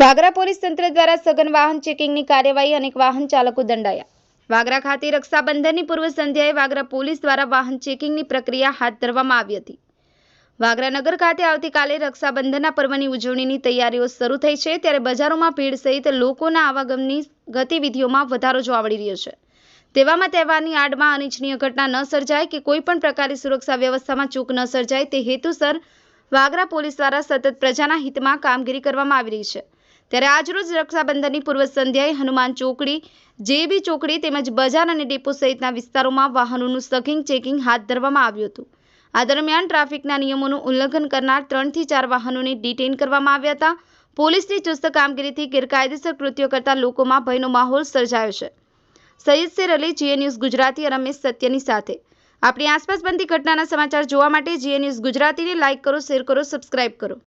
Vagra police તંત્ર દ્વારા સઘન વાહન ચેકિંગની કાર્યવાહી અનેક વાહન ચાલકો દંડાયા. વાગરા ખાતે રક્ષાબંધનની પૂર્વ સંધ્યાએ વાગરા પોલીસ દ્વારા વાહન ચેકિંગની પ્રક્રિયા હાથ ધરવામાં આવી હતી. વાગરા નગર ખાતે આવતીકાલે રક્ષાબંધનના પર્વની ઉજવણીની તૈયારીઓ શરૂ થઈ છે, ત્યારે બજારોમાં ભીડ સહિત લોકોના આવાગમની ગતિવિધિઓમાં વધારો જોવા મળી રહ્યો છે. તેવામાં તહેવારની આડમાં અનિચ્છનીય ઘટના ન સર્જાય કે કોઈપણ પ્રકારની સુરક્ષા વ્યવસ્થામાં ચૂક ન સર્જાય તે હેતુસર વાગરા પોલીસ દ્વારા સતત પ્રજાના હિતમાં કામગીરી કરવામાં આવી રહી છે. ત્યારે આજરોજ રક્ષાબંધનની પૂર્વ સંધ્યાએ હનુમાન ચોકડી જેબી ચોકડી તેમજ બજાર અને ડેપો સહિતના વિસ્તારોમાં વાહનોનું સઘિંગ ચેકિંગ હાથ ધરવામાં આવ્યું હતું. આ દરમિયાન ટ્રાફિકના નિયમોનું ઉલ્લંઘન કરનાર ત્રણથી ચાર વાહનોને ડિટેઇન કરવામાં આવ્યા હતા. પોલીસની ચુસ્ત કામગીરીથી ગેરકાયદેસર કૃત્યો કરતા લોકોમાં ભયનો માહોલ સર્જાયો છે. સૈયદ શેર અલી, જીએ ન્યૂઝ ગુજરાતી અને રમેશ સત્યની સાથે. આપણી આસપાસ બનતી ઘટનાના સમાચાર જોવા માટે જીએ ન્યૂઝ ગુજરાતીને લાઇક કરો, શેર કરો, સબસ્ક્રાઇબ કરો.